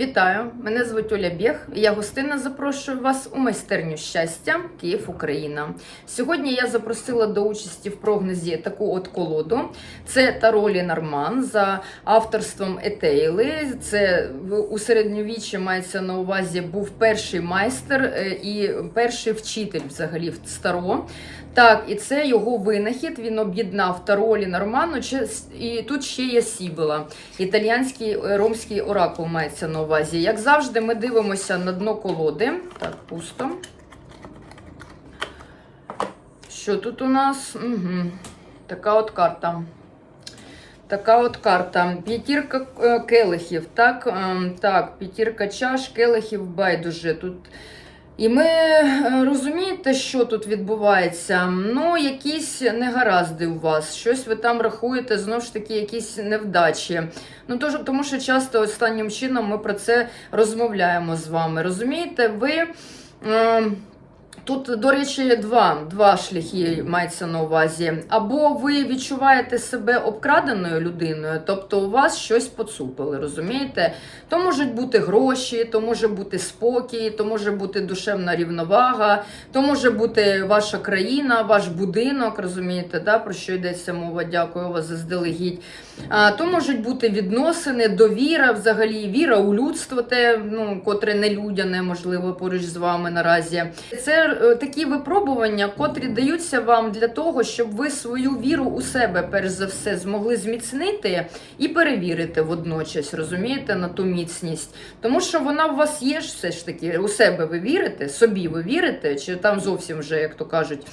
Вітаю! Мене звуть Оля Бєх, я гостинно запрошую вас у майстерню щастя Київ, Україна. Сьогодні я запросила до участі в прогнозі таку от колоду. Це Таро Норман за авторством Етейли. Це у середньовіччі мається на увазі був перший майстер е, і перший вчитель взагалі в Таро. Так, і це його винахід. Він об'єднав Таро Норману, і тут ще є Сібила. Італіянський е, ромський оракул мається на увазі. Як завжди, ми дивимося на дно колоди. Так, пусто. Що тут у нас? Угу. Така от карта. Така от карта. П'ятірка е, келихів. Так, ем, так, п'ятірка чаш, келихів байдуже. Тут і ми е, розумієте, що тут відбувається? Ну, якісь негаразди у вас, щось ви там рахуєте, знову ж таки, якісь невдачі. Ну, тож, тому що часто останнім чином ми про це розмовляємо з вами. Розумієте, ви. Е, Тут, до речі, два, два шляхи мається на увазі. Або ви відчуваєте себе обкраденою людиною, тобто у вас щось поцупили, розумієте? То можуть бути гроші, то може бути спокій, то може бути душевна рівновага, то може бути ваша країна, ваш будинок, розумієте, да, про що йдеться мова? Дякую вас заздалегідь. А, то можуть бути відносини, довіра, взагалі, віра у людство, те, ну, котре не людяне, можливо, поруч з вами наразі. Це такі випробування, котрі даються вам для того, щоб ви свою віру у себе, перш за все, змогли зміцнити і перевірити водночас, розумієте, на ту міцність. Тому що вона у вас є ж все ж таки, у себе ви вірите, собі ви вірите, чи там зовсім вже, як то кажуть.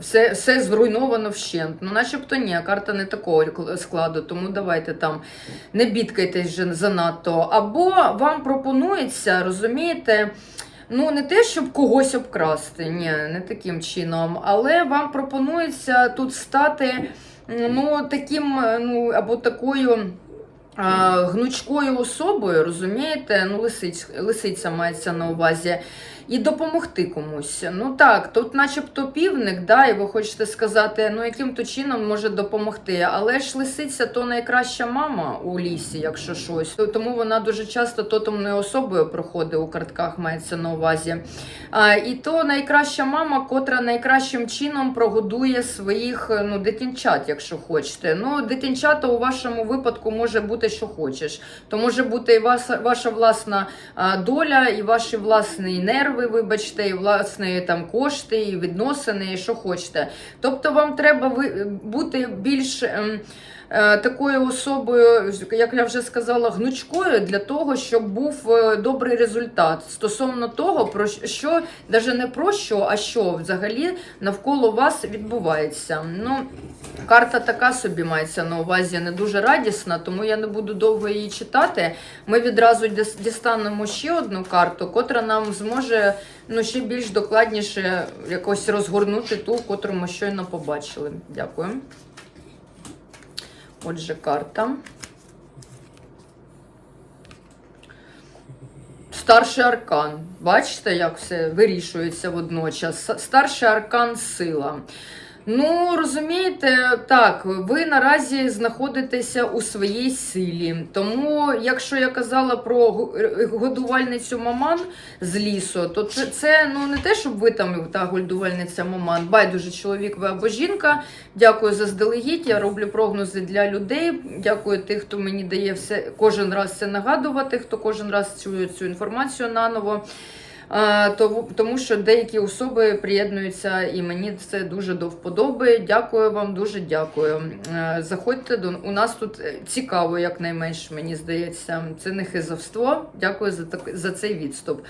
Все, все зруйновано вщент. Ну, начебто ні, карта не такого складу, тому давайте там не бідкайтесь вже занадто. Або вам пропонується, розумієте, ну не те, щоб когось обкрасти, ні, не таким чином, але вам пропонується тут стати ну, таким, ну, або такою. Гнучкою особою, розумієте, ну, лисиць, лисиця мається на увазі, і допомогти комусь. Ну так, тут начебто півник, да, і ви хочете сказати, ну яким то чином може допомогти. Але ж лисиця то найкраща мама у лісі, якщо щось. Тому вона дуже часто тотемною особою проходить у картках, мається на увазі. А, і то найкраща мама, котра найкращим чином прогодує своїх ну, дитинчат, якщо хочете. Ну, дитинчата у вашому випадку може бути, що хочеш. То може бути і ваша, ваша власна доля, і ваші власні нерви, вибачте, і власне там кошти, і відносини, і що хочете. Тобто вам треба ви, бути більш. Е, Такою особою, як я вже сказала, гнучкою для того, щоб був е, добрий результат стосовно того, про що навіть не про що, а що взагалі навколо вас відбувається. Ну, карта така собі мається на увазі, не дуже радісна, тому я не буду довго її читати. Ми відразу дістанемо ще одну карту, котра нам зможе ну, ще більш докладніше якось розгорнути ту, котру ми щойно побачили. Дякую. Отже, карта. Старший аркан. Бачите, як все вирішується водночас. Старший аркан сила. Ну, розумієте, так, ви наразі знаходитеся у своїй силі. Тому, якщо я казала про гу- годувальницю маман з лісу, то це, це ну не те, щоб ви там та годувальниця маман, байдуже чоловік ви або жінка. Дякую заздалегідь. Я роблю прогнози для людей. Дякую тих, хто мені дає все кожен раз це нагадувати, хто кожен раз чує цю інформацію наново. Тому що деякі особи приєднуються, і мені це дуже до вподоби. Дякую вам, дуже дякую. Е, Заходьте до у нас тут е, цікаво, якнайменш, мені здається. Це не хизовство. Дякую за так за цей відступ.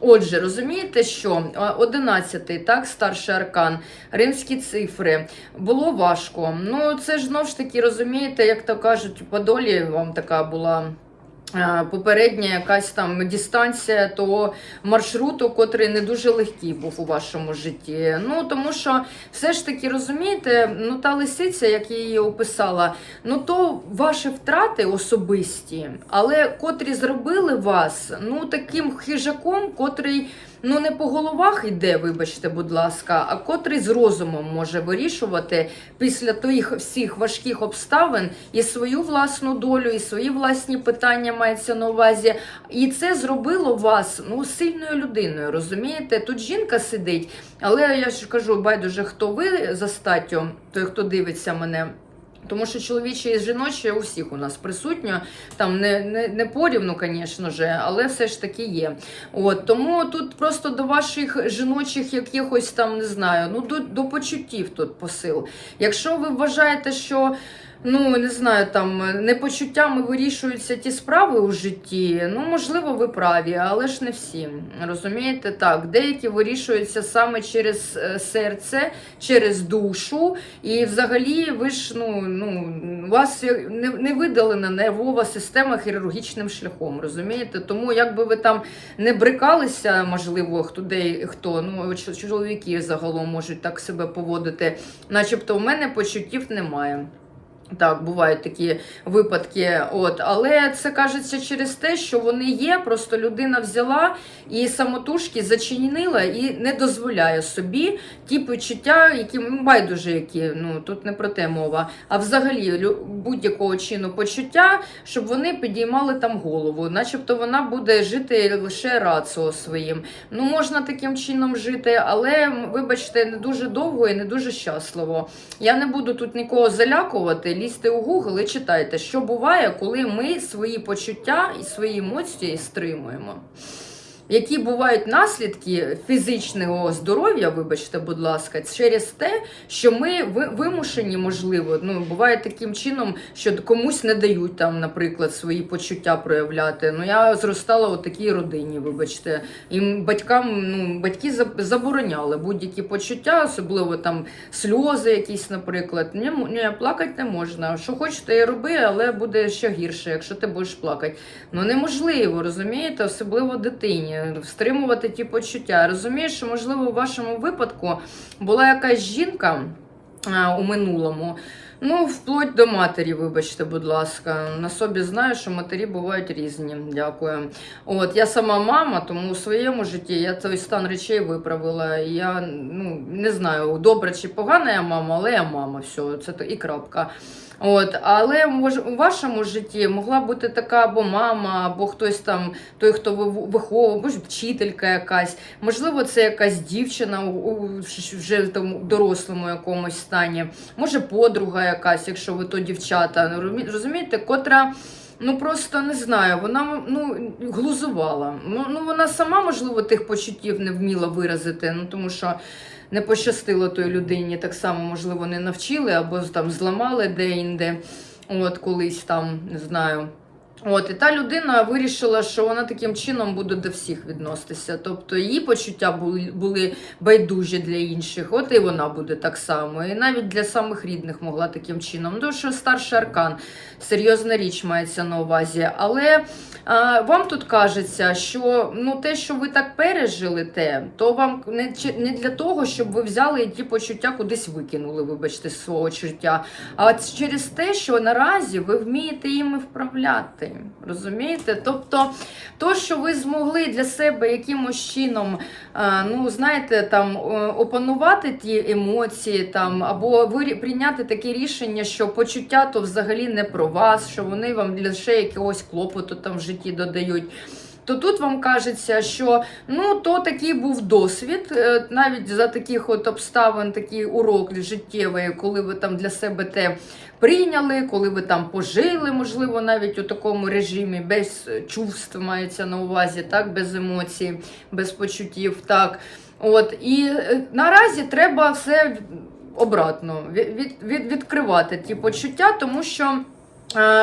Отже, розумієте, що 11-й, так, старший аркан, римські цифри. Було важко. Ну, це ж знову ж таки, розумієте, як то кажуть, по долі вам така була. Е, Попередня якась там дистанція того маршруту, котрий не дуже легкий був у вашому житті. Ну тому що все ж таки розумієте, ну та лисиця, як я її описала, ну то ваші втрати особисті, але котрі зробили вас ну таким хижаком, котрий. Ну, не по головах йде, вибачте, будь ласка, а котрий з розумом може вирішувати після тих всіх важких обставин і свою власну долю, і свої власні питання мається на увазі. І це зробило вас ну, сильною людиною. Розумієте? Тут жінка сидить, але я ж кажу, байдуже, хто ви за статтю, той, хто дивиться мене. Тому що чоловіче і жіноче у всіх у нас присутньо, там не, не, не порівну, звісно ж, але все ж таки є. От тому тут просто до ваших жіночих якихось там не знаю, ну до, до почуттів тут посил. Якщо ви вважаєте, що ну не знаю, там не почуттями вирішуються ті справи у житті, ну можливо, ви праві, але ж не всі. Розумієте, так, деякі вирішуються саме через е, серце, через душу, і взагалі ви ж ну, ну у вас не, не видалена нервова система хірургічним шляхом. Розумієте? Тому якби ви там не брикалися, можливо, хто де хто, ну чоловіки загалом можуть так себе поводити, начебто в мене почуттів немає. Так, бувають такі випадки, от але це кажеться через те, що вони є. Просто людина взяла і самотужки зачинила і не дозволяє собі ті почуття, які байдуже, які ну тут не про те мова, а взагалі будь-якого чину почуття, щоб вони підіймали там голову, начебто вона буде жити лише рацио своїм. Ну можна таким чином жити, але вибачте, не дуже довго і не дуже щасливо. Я не буду тут нікого залякувати, лізьте у Google і читайте, що буває, коли ми свої почуття і свої емоції стримуємо. Які бувають наслідки фізичного здоров'я, вибачте, будь ласка, через те, що ми вимушені, можливо, ну буває таким чином, що комусь не дають там, наприклад, свої почуття проявляти. Ну я зростала у такій родині, вибачте, і батькам ну батьки забороняли будь-які почуття, особливо там сльози, якісь, наприклад. Ні, плакати не можна. Що хочеш, то і роби, але буде ще гірше, якщо ти будеш плакати. Ну неможливо, розумієте, особливо дитині, стримувати ті почуття. Розумієш, що можливо у вашому випадку була якась жінка а, у минулому. Ну, вплоть до матері, вибачте, будь ласка. На собі знаю, що матері бувають різні. Дякую. От я сама мама, тому у своєму житті я той стан речей виправила. Я ну не знаю, добра чи погана я мама, але я мама. Все, це то і крапка. От, але може у вашому житті могла бути така або мама, або хтось там, той, хто ви виховував, може вчителька якась. Можливо, це якась дівчина у, вже там дорослому якомусь стані, може подруга якась, якщо ви то дівчата. Розумієте, котра. Ну просто не знаю, вона ну глузувала. Ну, ну вона сама, можливо, тих почуттів не вміла виразити, ну тому що не пощастило той людині, так само, можливо, не навчили або там зламали де-інде, от колись там, не знаю. От, і та людина вирішила, що вона таким чином буде до всіх відноситися. Тобто її почуття були, були байдужі для інших, от і вона буде так само. І навіть для самих рідних могла таким чином. Тому що старший аркан, серйозна річ мається на увазі. Але а, вам тут кажеться, що ну, те, що ви так пережили, те, то вам не, не для того, щоб ви взяли і ті почуття кудись викинули, вибачте, свого життя. А через те, що наразі ви вмієте їми вправляти. Розумієте? Тобто, то, що ви змогли для себе якимось чином, ну знаєте, там е, опанувати ті емоції, там або прийняти таке рішення, що почуття то взагалі не про вас, що вони вам лише якогось клопоту там в житті додають. То тут вам кажеться, що ну то такий був досвід, е, навіть за таких от обставин, такий урок життєвий, коли ви там для себе те прийняли, коли ви там пожили, можливо, навіть у такому режимі, без чувств мається на увазі, так, без емоцій, без почуттів. так. От і е, наразі треба все обратно від, від, від, відкривати ті почуття, тому що.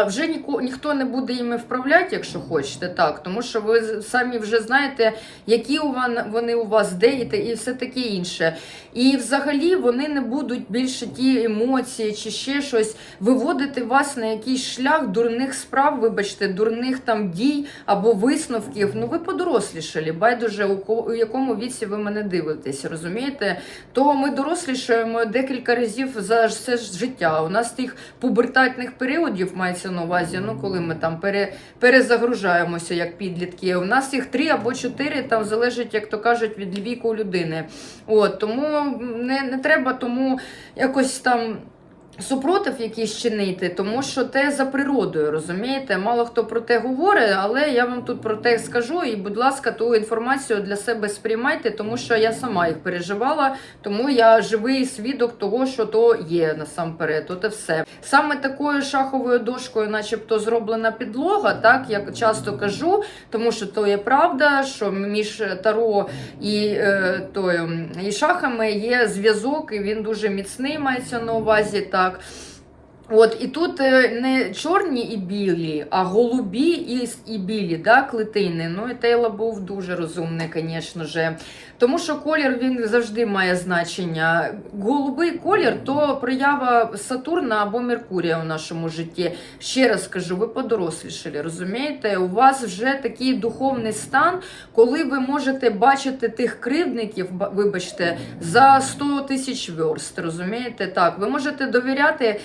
Вже ніко, ніхто не буде їми вправляти, якщо хочете, так, тому що ви самі вже знаєте, які у ван- вони у вас де і, все таке інше. І взагалі вони не будуть більше ті емоції чи ще щось виводити вас на якийсь шлях дурних справ, вибачте, дурних там дій або висновків. Ну ви подорослішали, байдуже у якому віці ви мене дивитесь, розумієте? То ми дорослішаємо декілька разів за все життя. У нас тих пубертатних періодів мається на увазі, ну коли ми там пере, перезагружаємося як підлітки. У нас їх три або чотири, там залежить, як то кажуть, від віку людини. От тому не, не треба тому якось там. Супротив якийсь чинити, тому що те за природою, розумієте? Мало хто про те говорить, але я вам тут про те скажу. І, будь ласка, ту інформацію для себе сприймайте, тому що я сама їх переживала, тому я живий свідок того, що то є насамперед. От і все. Саме такою шаховою дошкою, начебто, зроблена підлога, так як часто кажу, тому що то є правда, що між таро і, е, тою, і шахами є зв'язок, і він дуже міцний мається на увазі. так так. От, і тут е, не чорні і білі, а голубі і, і білі, да, клетини. Ну і Тейла був дуже розумний, звісно же. Тому що колір він завжди має значення. Голубий колір то проява Сатурна або Меркурія у нашому житті. Ще раз кажу, ви подорослішали, розумієте? У вас вже такий духовний стан, коли ви можете бачити тих кривдників, вибачте, за 100 тисяч верст. Розумієте? Так, ви можете довіряти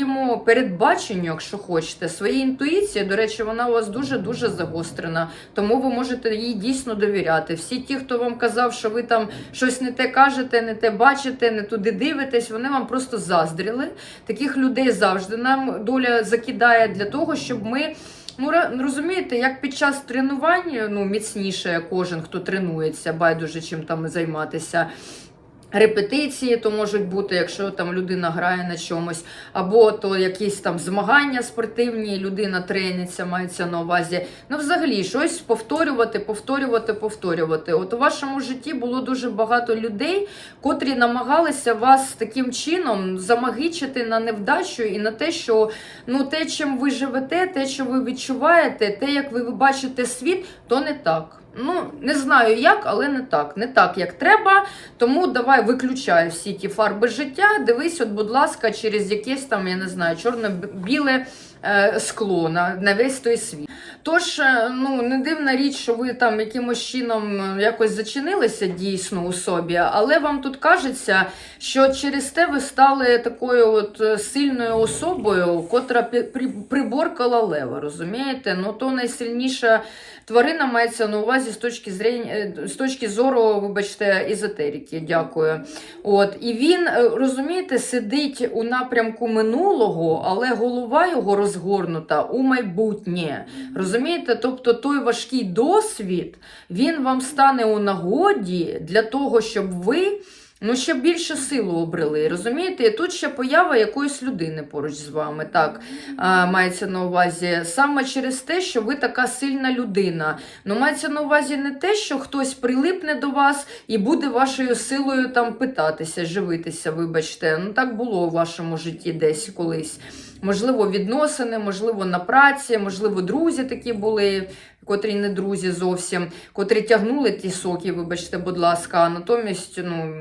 своєму передбаченню, якщо хочете, своїй інтуїції. До речі, вона у вас дуже дуже загострена, тому ви можете їй дійсно довіряти. Всі ті, хто вам казав, що ви там щось не те кажете, не те бачите, не туди дивитесь, вони вам просто заздріли. Таких людей завжди нам доля закидає для того, щоб ми. Ну, розумієте, як під час тренування, ну, міцніше кожен, хто тренується, байдуже чим там займатися. Репетиції то можуть бути, якщо там людина грає на чомусь, або то якісь там змагання спортивні, людина трениться, мається на увазі. Ну, взагалі, щось повторювати, повторювати, повторювати. От у вашому житті було дуже багато людей, котрі намагалися вас таким чином замагичити на невдачу і на те, що ну, те, чим ви живете, те, що ви відчуваєте, те, як ви бачите світ, то не так. Ну, не знаю як, але не так. Не так, як треба. Тому давай виключай всі ті фарби життя. Дивись, от, будь ласка, через якесь там, я не знаю, чорно-біле е, скло на, весь той світ. Тож, е, ну не дивна річ, що ви там якимось чином е, якось зачинилися дійсно у собі, але вам тут кажеться, що через те ви стали такою от сильною особою, котра приборкала лева, розумієте? Ну то найсильніша тварина мається на увазі з точки зрень, з точки зору, вибачте, езотерики. Дякую. От і він розумієте, сидить у напрямку минулого, але голова його розгорнута у майбутнє. Розумієте? Тобто той важкий досвід він вам стане у нагоді для того, щоб ви. Ну, ще більше силу обрели, розумієте? І тут ще поява якоїсь людини поруч з вами, так мається на увазі. Саме через те, що ви така сильна людина. Ну, мається на увазі не те, що хтось прилипне до вас і буде вашою силою там питатися, живитися, вибачте. Ну, так було у вашому житті десь колись. Можливо, відносини, можливо, на праці, можливо, друзі такі були, котрі не друзі зовсім, котрі тягнули ті соки, вибачте, будь ласка, а натомість, ну,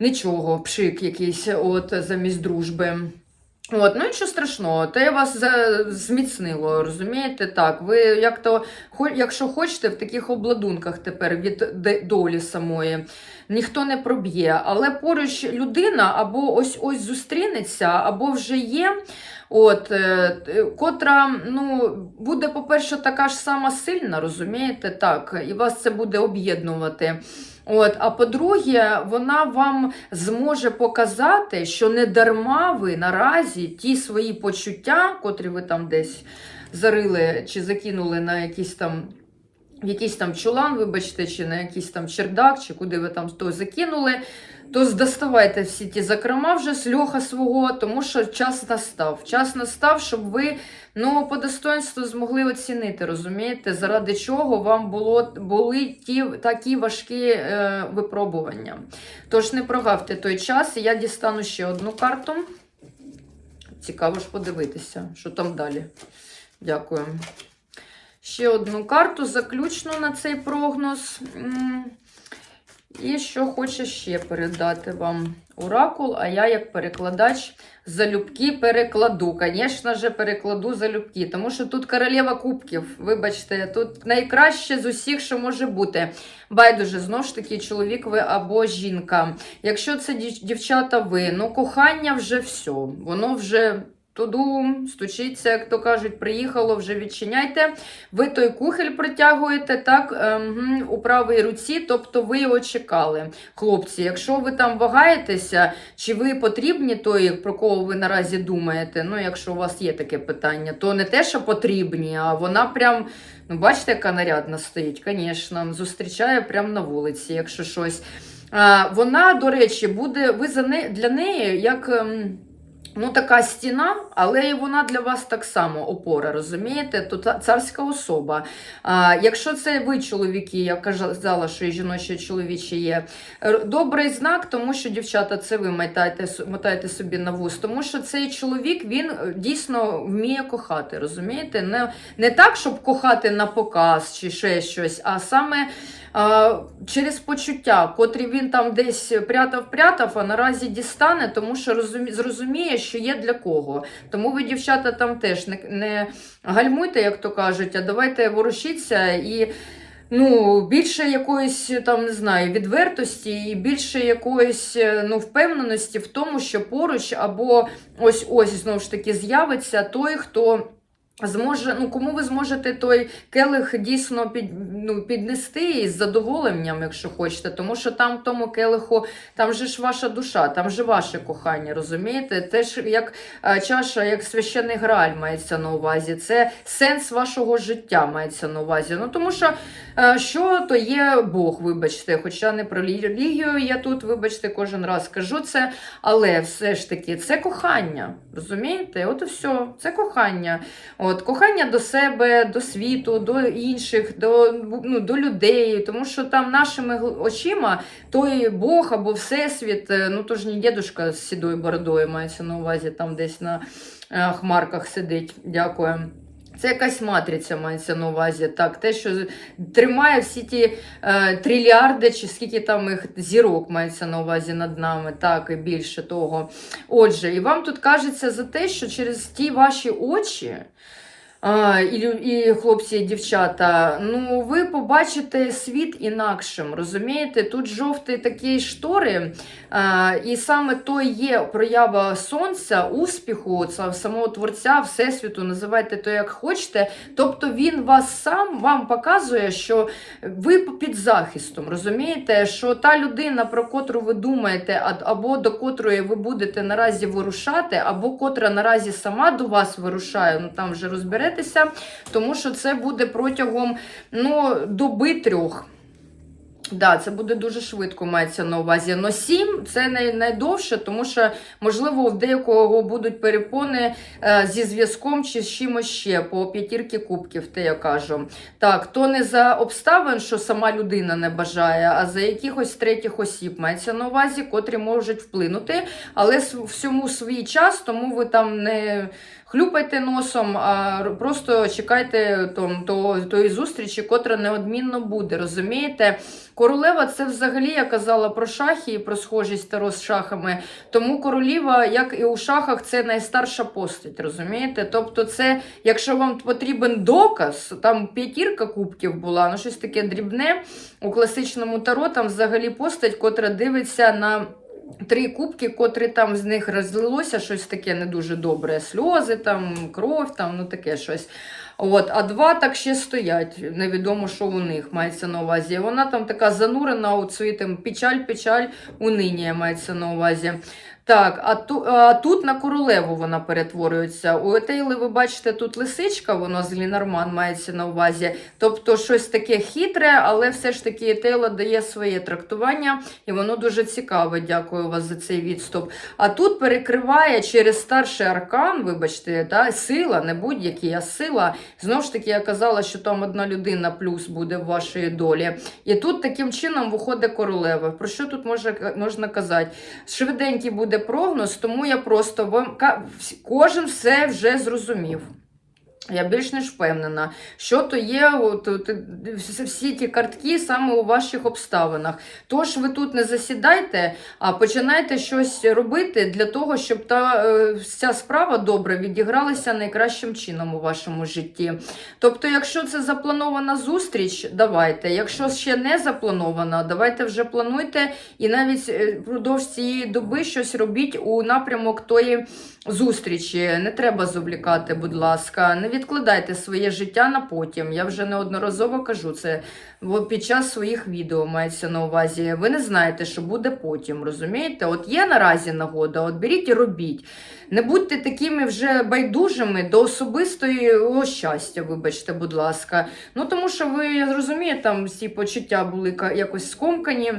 нічого, пшик якийсь от замість дружби. От, ну нічого страшного, те вас зміцнило, розумієте? Так, ви як то, якщо хочете, в таких обладунках тепер від долі самої ніхто не проб'є. Але поруч людина або ось ось зустрінеться, або вже є. От, е, котра ну, буде, по-перше, така ж сама сильна, розумієте? Так, і вас це буде об'єднувати. От, а по-друге, вона вам зможе показати, що не дарма ви наразі ті свої почуття, котрі ви там десь зарили чи закинули на якісь там. Якийсь там чулан, вибачте, чи на якийсь там чердак, чи куди ви там то закинули, то доставайте всі ті закрома вже з льоха свого, тому що час настав. Час настав, щоб ви ну, по достоинству змогли оцінити, розумієте, заради чого вам було, були ті такі важкі е, випробування. Тож не прогавте той час, і я дістану ще одну карту. Цікаво ж подивитися, що там далі. Дякую. Ще одну карту заключну на цей прогноз. І що хоче ще передати вам оракул, а я як перекладач залюбки перекладу. Звісно ж, перекладу залюбки, тому що тут королева кубків. Вибачте, тут найкраще з усіх, що може бути. Байдуже, знову ж таки, чоловік ви або жінка. Якщо це дівчата ви, ну кохання вже все. Воно вже туду, стучиться, як то кажуть, приїхало, вже відчиняйте. Ви той кухель притягуєте так, ем, у правій руці, тобто ви його чекали. Хлопці, якщо ви там вагаєтеся, чи ви потрібні той, про кого ви наразі думаєте, ну, якщо у вас є таке питання, то не те, що потрібні, а вона прям, ну, бачите, яка нарядна стоїть, звісно, зустрічає прямо на вулиці, якщо щось. А, Вона, до речі, буде ви за не, для неї як. ем, Ну, така стіна, але і вона для вас так само опора, розумієте? То царська особа. А, якщо це ви, чоловіки, я казала, що і жіночі, і чоловічі є, добрий знак, тому що, дівчата, це ви мотаєте, мотаєте собі на вуз, тому що цей чоловік, він е, дійсно вміє кохати, розумієте? Не, не так, щоб кохати на показ чи ще щось, а саме через почуття, котрі він там десь прятав-прятав, а наразі дістане, тому що розумі, зрозуміє, що є для кого. Тому ви, дівчата, там теж не, не гальмуйте, як то кажуть, а давайте ворушіться і. Ну, більше якоїсь там не знаю відвертості і більше якоїсь е, ну впевненості в тому, що поруч або ось ось знову ж таки з'явиться той, хто зможе, ну кому ви зможете той келих дійсно під, ну, піднести із задоволенням, якщо хочете, тому що там в тому келиху, там же ж ваша душа, там же ваше кохання, розумієте? Теж як е, чаша, як священний грааль мається на увазі. Це сенс вашого життя мається на увазі. Ну тому що е, що то є Бог, вибачте, хоча не про релігію я тут, вибачте, кожен раз кажу це, але все ж таки це кохання. Розумієте? От і все, це кохання. От, кохання до себе, до світу, до інших, до, ну, до людей, тому що там нашими очима той Бог або Всесвіт, е, ну то ж не дідушка з сідою бородою мається на увазі, там десь на е, хмарках сидить. Дякую. Це якась матриця мається на увазі. Так, те, що тримає всі ті е, трильярди, чи скільки там їх зірок мається на увазі над нами, так, і більше того. Отже, і вам тут кажеться за те, що через ті ваші очі. І, хлопці, і дівчата, ну ви побачите світ інакшим, розумієте? Тут жовті такі штори, і саме то є проява сонця, успіху, самого творця, всесвіту, називайте то як хочете. Тобто він вас сам вам показує, що ви під захистом, розумієте, що та людина, про котру ви думаєте, або до котрої ви будете наразі вирушати, або котра наразі сама до вас вирушає, ну там вже розберетеся, тому що це буде протягом ну, доби трьох. Да, це буде дуже швидко, мається на увазі. Но 7 це най, найдовше, тому що, можливо, в деякого будуть перепони е, зі зв'язком чи з чимось ще по п'ятірки кубків, те я кажу. Так, то не за обставин, що сама людина не бажає, а за якихось третіх осіб мається на увазі, котрі можуть вплинути, але всьому свій час, тому ви там не хлюпайте носом, а просто чекайте том, то, тої зустрічі, котра неодмінно буде. Розумієте? Королева це взагалі я казала про шахи і про схожість Таро з шахами. Тому королева, як і у шахах, це найстарша постать, розумієте? Тобто, це, якщо вам потрібен доказ, там п'ятірка кубків була, ну щось таке дрібне. У класичному таро там взагалі постать, котра дивиться на. Три кубки, котрі там з них розлилося, щось таке не дуже добре. Сльози, там, кров, там, ну таке щось. От, а два так ще стоять. Невідомо, що у них мається на увазі. Вона там така занурена у свій там печаль, печаль, унині мається на увазі. Так, а, ту, а тут на королеву вона перетворюється. У Етейли, ви бачите, тут лисичка, воно з Лінарман мається на увазі. Тобто щось таке хитре, але все ж таки Етейла дає своє трактування, і воно дуже цікаве. Дякую вас за цей відступ. А тут перекриває через старший аркан, вибачте, та, сила, не будь-який, а сила. Знову ж таки, я казала, що там одна людина плюс буде в вашій долі. І тут таким чином виходить королева. Про що тут може, можна казати? Швиденький буде прогноз, тому я просто вам кожен все вже зрозумів. Я більш ніж впевнена, що то є от, от, всі- ті картки саме у ваших обставинах. Тож ви тут не засідайте, а починайте щось робити для того, щоб та е, вся справа добре відігралася найкращим чином у вашому житті. Тобто, якщо це запланована зустріч, давайте. Якщо ще не запланована, давайте вже плануйте і навіть е, впродовж цієї доби щось робіть у напрямок тої зустрічі. Не треба зволікати, будь ласка. Не відкладайте своє життя на потім. Я вже неодноразово кажу це під час своїх відео мається на увазі. Ви не знаєте, що буде потім, розумієте? От є наразі нагода, от беріть і робіть. Не будьте такими вже байдужими до особистого щастя, вибачте, будь ласка. Ну тому що ви, я зрозумію, там всі почуття були якось скомкані.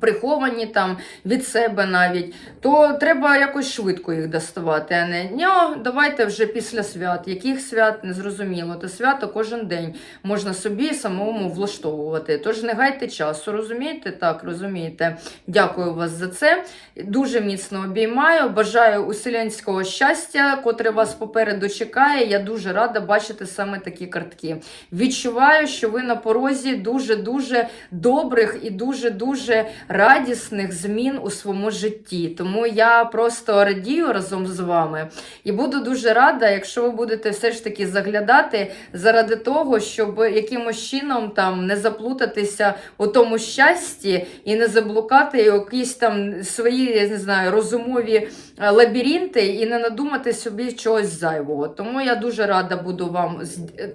Приховані там від себе навіть, то треба якось швидко їх доставати, а не ньо, давайте вже після свят. Яких свят не зрозуміло. То свято кожен день можна собі самому влаштовувати. Тож не гайте часу, розумієте? Так, розумієте. Дякую вас за це. Дуже міцно обіймаю. Бажаю уселянського щастя, котре вас попереду чекає. Я дуже рада бачити саме такі картки. Відчуваю, що ви на порозі дуже-дуже добрих і дуже-дуже радісних змін у своєму житті. Тому я просто радію разом з вами і буду дуже рада, якщо ви будете все ж таки заглядати заради того, щоб якимось чином там не заплутатися у тому щасті і не заблукати якісь там свої, я не знаю, розумові е, лабіринти і не надумати собі чогось зайвого. Тому я дуже рада буду вам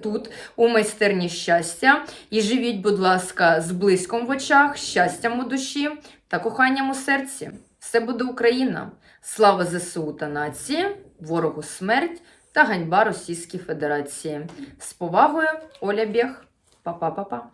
тут у майстерні щастя. І живіть, будь ласка, з блиском в очах, щастям у та коханням у серці. Все буде Україна! Слава ЗСУ та нації, ворогу смерть та ганьба Російській Федерації. З повагою, Оля Бєх. Па-па-па-па.